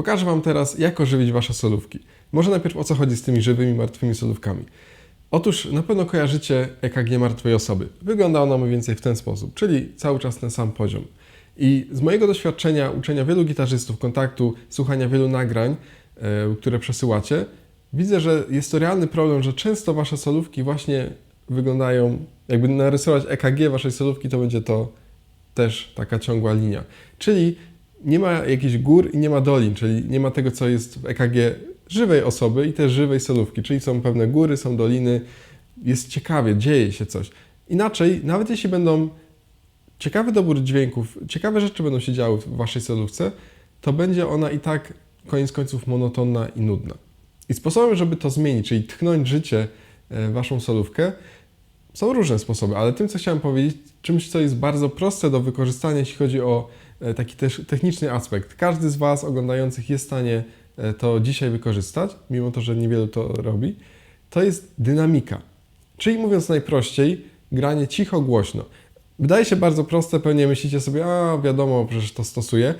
Pokażę Wam teraz, jak ożywić Wasze solówki. Może najpierw o co chodzi z tymi żywymi, martwymi solówkami. Otóż na pewno kojarzycie EKG martwej osoby. Wygląda ona mniej więcej w ten sposób, czyli cały czas ten sam poziom. I z mojego doświadczenia, uczenia wielu gitarzystów, kontaktu, słuchania wielu nagrań, e, które przesyłacie, widzę, że jest to realny problem, że często Wasze solówki właśnie wyglądają, jakby narysować EKG Waszej solówki, to będzie to też taka ciągła linia. Czyli nie ma jakichś gór i nie ma dolin, czyli nie ma tego, co jest w EKG żywej osoby i też żywej solówki, czyli są pewne góry, są doliny, jest ciekawie, dzieje się coś. Inaczej, nawet jeśli będą ciekawy dobór dźwięków, ciekawe rzeczy będą się działy w waszej solówce, to będzie ona i tak koniec końców monotonna i nudna. I sposobem, żeby to zmienić, czyli tchnąć życie e, waszą solówkę, są różne sposoby, ale tym, co chciałem powiedzieć, czymś, co jest bardzo proste do wykorzystania, jeśli chodzi o taki też techniczny aspekt. Każdy z Was oglądających jest w stanie e, to dzisiaj wykorzystać, mimo to, że niewielu to robi. To jest dynamika. Czyli mówiąc najprościej, granie cicho, głośno. Wydaje się bardzo proste, pewnie myślicie sobie, a wiadomo, przecież to stosuję.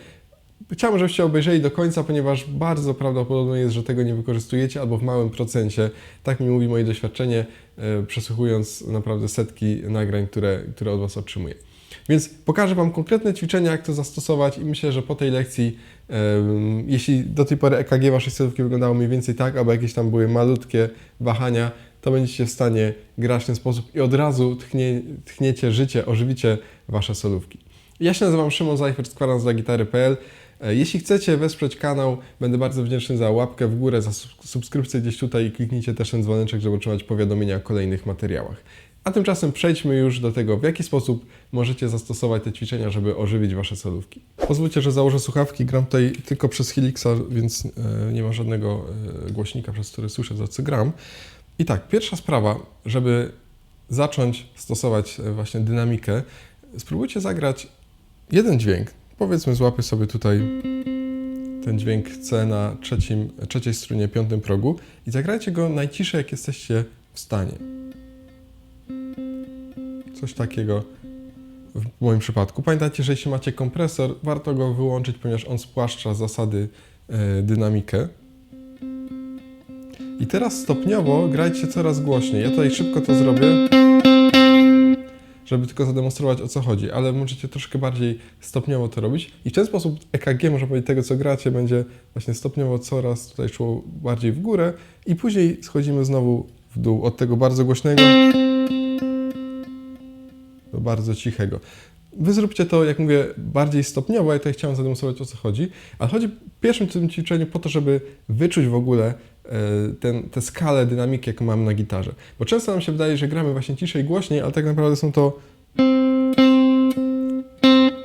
Chciałbym, żebyście obejrzeli do końca, ponieważ bardzo prawdopodobne jest, że tego nie wykorzystujecie albo w małym procencie. Tak mi mówi moje doświadczenie, e, przesłuchując naprawdę setki nagrań, które, które od Was otrzymuję. Więc pokażę Wam konkretne ćwiczenia, jak to zastosować i myślę, że po tej lekcji, jeśli do tej pory EKG Waszej solówki wyglądało mniej więcej tak, albo jakieś tam były malutkie wahania, to będziecie w stanie grać w ten sposób i od razu tchnie, tchniecie życie, ożywicie Wasze solówki. Ja się nazywam Szymon Zajfert z kwaranz dla gitary.pl. E, Jeśli chcecie wesprzeć kanał, będę bardzo wdzięczny za łapkę w górę, za sub- subskrypcję gdzieś tutaj i kliknijcie też ten dzwoneczek, żeby otrzymać powiadomienia o kolejnych materiałach. A tymczasem przejdźmy już do tego, w jaki sposób możecie zastosować te ćwiczenia, żeby ożywić Wasze solówki. Pozwólcie, że założę słuchawki, gram tutaj tylko przez Helixa, więc e, nie ma żadnego e, głośnika, przez który słyszę, za co gram. I tak, pierwsza sprawa, żeby zacząć stosować e, właśnie dynamikę, spróbujcie zagrać jeden dźwięk. Powiedzmy, złapię sobie tutaj ten dźwięk C na trzecim, trzeciej strunie, piątym progu i zagrajcie go najciszej, jak jesteście w stanie. Coś takiego w moim przypadku. Pamiętajcie, że jeśli macie kompresor, warto go wyłączyć, ponieważ on spłaszcza zasady e, dynamikę. I teraz stopniowo grajcie coraz głośniej. Ja tutaj szybko to zrobię, żeby tylko zademonstrować o co chodzi, ale możecie troszkę bardziej stopniowo to robić. I w ten sposób EKG, można powiedzieć, tego co gracie, będzie właśnie stopniowo coraz tutaj szło bardziej w górę i później schodzimy znowu w dół od tego bardzo głośnego bardzo cichego. Wy zróbcie to, jak mówię, bardziej stopniowo, ja tutaj chciałem zademonstrować o co chodzi, ale chodzi w pierwszym tym ćwiczeniu po to, żeby wyczuć w ogóle e, ten, tę skalę dynamiki, jaką mamy na gitarze. Bo często nam się wydaje, że gramy właśnie ciszej, głośniej, ale tak naprawdę są to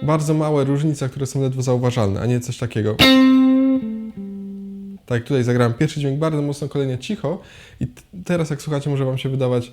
bardzo małe różnice, które są ledwo zauważalne, a nie coś takiego. Tak, tutaj zagrałem pierwszy dźwięk bardzo mocno, kolejnie cicho i teraz jak słuchacie może Wam się wydawać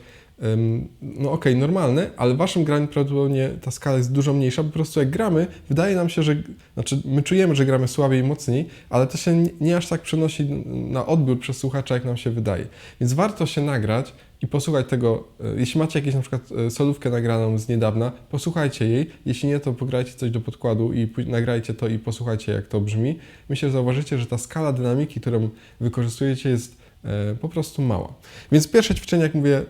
no okej, normalne, ale w Waszym graniu prawdopodobnie ta skala jest dużo mniejsza, po prostu jak gramy, wydaje nam się, że, znaczy my czujemy, że gramy słabiej i mocniej, ale to się nie, nie aż tak przenosi na odbiór przez słuchacza, jak nam się wydaje. Więc warto się nagrać i posłuchać tego, e, jeśli macie jakieś na przykład e, solówkę nagraną z niedawna, posłuchajcie jej, jeśli nie, to pograjcie coś do podkładu i nagrajcie to i posłuchajcie, jak to brzmi. Myślę, że zauważycie, że ta skala dynamiki, którą wykorzystujecie jest e, po prostu mała. Więc pierwsze ćwiczenie, jak mówię,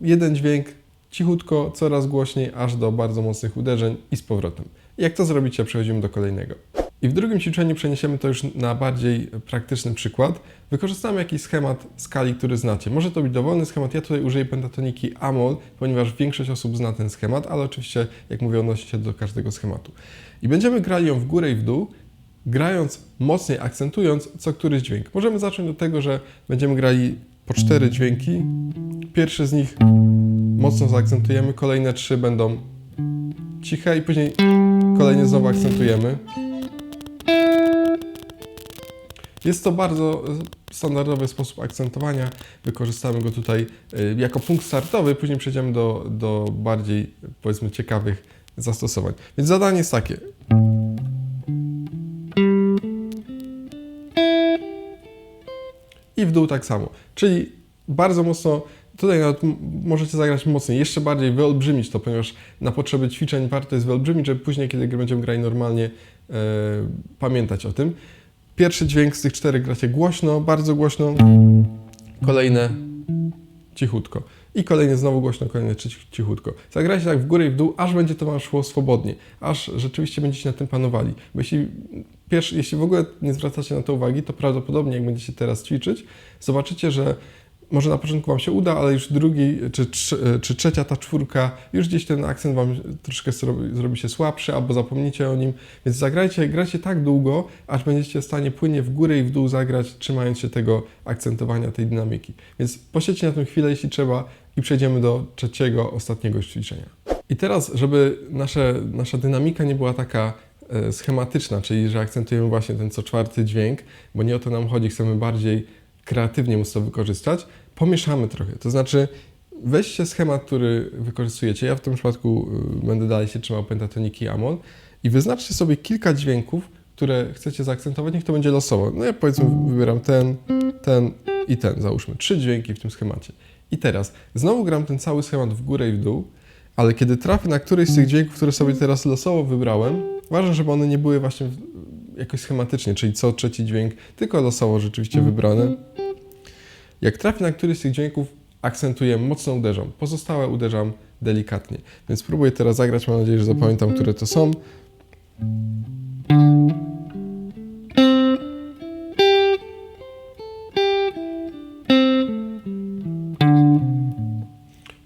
jeden dźwięk, cichutko, coraz głośniej, aż do bardzo mocnych uderzeń i z powrotem. Jak to zrobicie, przechodzimy do kolejnego. I w drugim ćwiczeniu przeniesiemy to już na bardziej praktyczny przykład. Wykorzystamy jakiś schemat skali, który znacie. Może to być dowolny schemat. Ja tutaj użyję pentatoniki Amol, ponieważ większość osób zna ten schemat, ale oczywiście, jak mówię, odnosi się do każdego schematu. I będziemy grali ją w górę i w dół, grając mocniej, akcentując co któryś dźwięk. Możemy zacząć od tego, że będziemy grali po cztery dźwięki. Pierwszy z nich mocno zaakcentujemy, kolejne trzy będą ciche i później kolejnie znowu akcentujemy. Jest to bardzo standardowy sposób akcentowania. Wykorzystamy go tutaj e, jako punkt startowy, później przejdziemy do, do bardziej, powiedzmy, ciekawych zastosowań. Więc zadanie jest takie. I w dół tak samo. Czyli bardzo mocno, tutaj nawet m- możecie zagrać mocniej, jeszcze bardziej wyolbrzymić to, ponieważ na potrzeby ćwiczeń warto jest wyolbrzymić, żeby później, kiedy będziemy grać normalnie, e, pamiętać o tym. Pierwszy dźwięk z tych czterech gracie głośno, bardzo głośno, kolejne cichutko. I kolejny znowu głośno, kolejny ci- cichutko. Zagrajcie tak w górę i w dół, aż będzie to wam szło swobodnie, aż rzeczywiście będziecie nad tym panowali. Bo jeśli, pierwszy, jeśli w ogóle nie zwracacie na to uwagi, to prawdopodobnie jak będziecie teraz ćwiczyć, zobaczycie, że może na początku wam się uda, ale już drugi czy, trze- czy trzecia ta czwórka, już gdzieś ten akcent wam troszkę zrobi, zrobi się słabszy, albo zapomnicie o nim. Więc zagrajcie, grajcie tak długo, aż będziecie w stanie płynnie w górę i w dół zagrać, trzymając się tego akcentowania, tej dynamiki. Więc posiedźcie na tym chwilę, jeśli trzeba, i przejdziemy do trzeciego, ostatniego ćwiczenia. I teraz, żeby nasze, nasza dynamika nie była taka e, schematyczna, czyli że akcentujemy właśnie ten co czwarty dźwięk, bo nie o to nam chodzi, chcemy bardziej kreatywnie móc to wykorzystać, pomieszamy trochę. To znaczy, weźcie schemat, który wykorzystujecie. Ja w tym przypadku y, będę dalej się trzymał pentatoniki Amon i wyznaczcie sobie kilka dźwięków, które chcecie zaakcentować. Niech to będzie losowo. No ja powiedzmy wybieram ten, ten i ten, załóżmy. Trzy dźwięki w tym schemacie. I teraz znowu gram ten cały schemat w górę i w dół, ale kiedy trafię na któryś z tych dźwięków, które sobie teraz losowo wybrałem, ważne, żeby one nie były właśnie jakoś schematycznie, czyli co trzeci dźwięk, tylko losowo rzeczywiście wybrane. Jak trafię na któryś z tych dźwięków, akcentuję, mocno uderzam. Pozostałe uderzam delikatnie. Więc spróbuję teraz zagrać, mam nadzieję, że zapamiętam, które to są.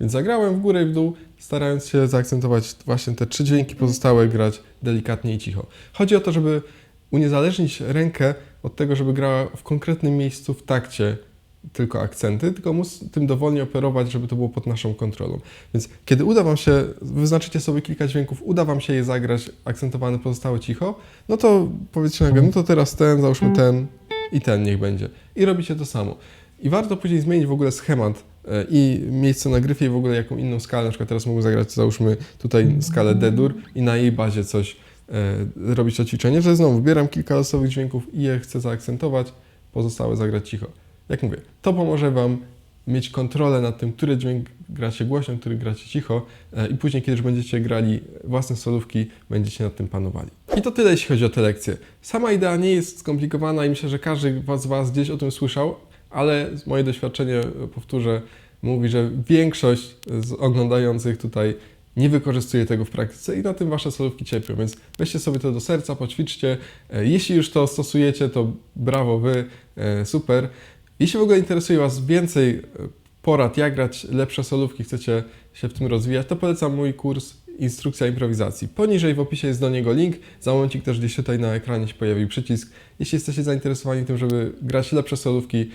Więc zagrałem w górę i w dół, starając się zaakcentować właśnie te trzy dźwięki, pozostałe grać delikatnie i cicho. Chodzi o to, żeby uniezależnić rękę od tego, żeby grała w konkretnym miejscu w takcie tylko akcenty, tylko móc tym dowolnie operować, żeby to było pod naszą kontrolą. Więc kiedy uda Wam się, wyznaczycie sobie kilka dźwięków, uda Wam się je zagrać, akcentowane pozostałe cicho, no to powiedzcie nagle, no to teraz ten, załóżmy ten i ten niech będzie. I robicie to samo. I warto później zmienić w ogóle schemat e, i miejsce na gryfie i w ogóle jaką inną skalę. Na przykład teraz mogę zagrać, załóżmy tutaj skalę D-dur i na jej bazie coś e, robić to ćwiczenie, że znowu wybieram kilka losowych dźwięków i je chcę zaakcentować, pozostałe zagrać cicho. Jak mówię, to pomoże Wam mieć kontrolę nad tym, który dźwięk gracie głośno, który gracie cicho e, i później, kiedy już będziecie grali własne solówki, będziecie nad tym panowali. I to tyle, jeśli chodzi o te lekcje. Sama idea nie jest skomplikowana i myślę, że każdy z Was gdzieś o tym słyszał, ale moje doświadczenie, e, powtórzę, mówi, że większość z oglądających tutaj nie wykorzystuje tego w praktyce i na tym Wasze solówki cierpią, więc weźcie sobie to do serca, poćwiczcie. E, Jeśli już to stosujecie, to brawo Wy, super. Jeśli w ogóle interesuje Was więcej e, porad, jak grać lepsze solówki, chcecie się w tym rozwijać, to polecam mój kurs Instrukcja improwizacji. Poniżej w opisie jest do niego link. Za momencik też gdzieś tutaj na ekranie się pojawi przycisk. Jeśli jesteście zainteresowani tym, żeby grać lepsze solówki,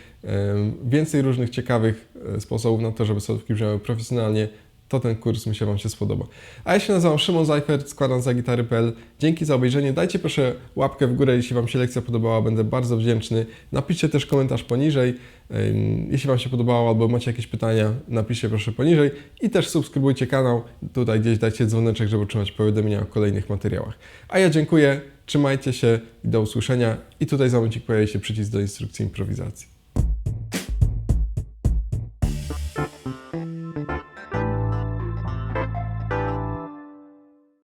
więcej różnych ciekawych e, sposobów na to, żeby solówki brzmiały profesjonalnie, to ten kurs myślę Wam się spodoba. A ja się nazywam Szymon Zajfert, składam za gitary.pl. Dzięki za obejrzenie. Dajcie proszę łapkę w górę, jeśli Wam się lekcja podobała, będę bardzo wdzięczny. Napiszcie też komentarz poniżej. Jeśli Wam się podobało albo macie jakieś pytania, napiszcie proszę poniżej. I też subskrybujcie kanał. Tutaj gdzieś dajcie dzwoneczek, żeby otrzymać powiadomienia o kolejnych materiałach. A ja dziękuję, trzymajcie się i do usłyszenia. I tutaj za momencik pojawi się przycisk do instrukcji improwizacji.